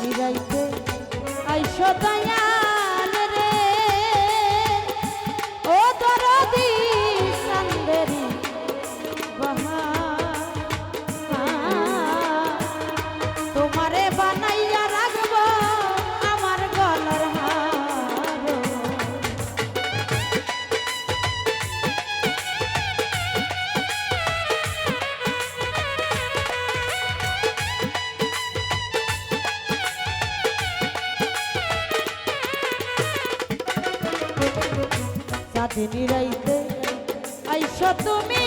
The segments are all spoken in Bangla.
মিলাইতে আইসো তাই আসেনি রাইতে। আইসা তুমি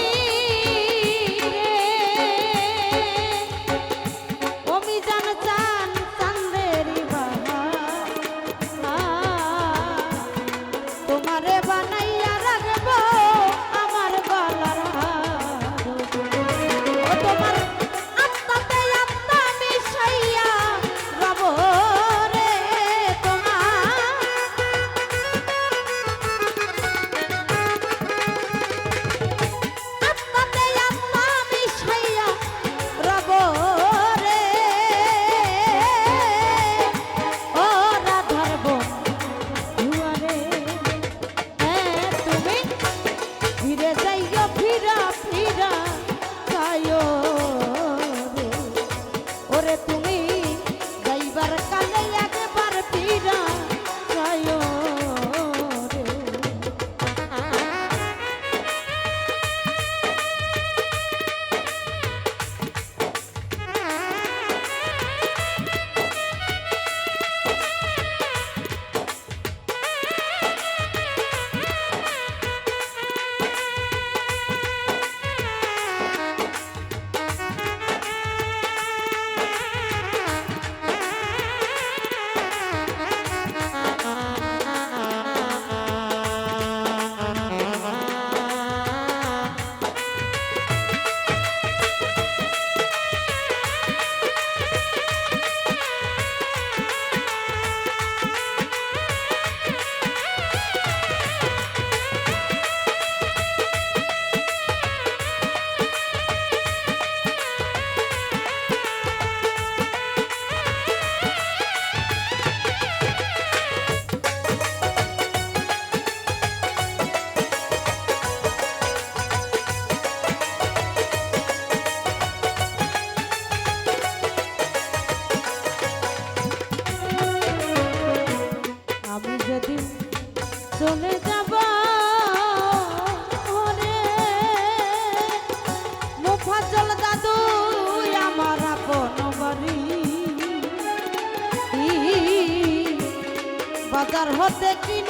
তোমারে বানাই হতে কি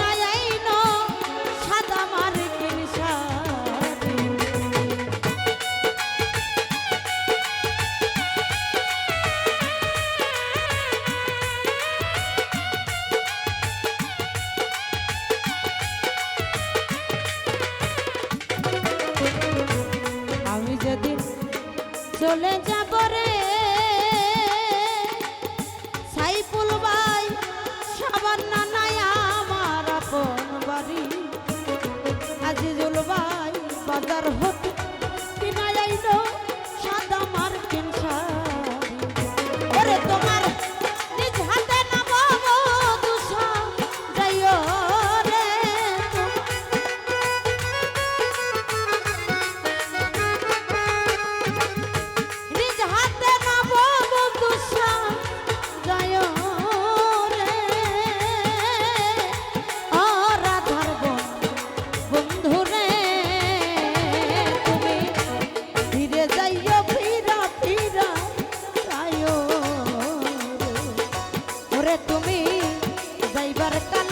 যাইবার কাল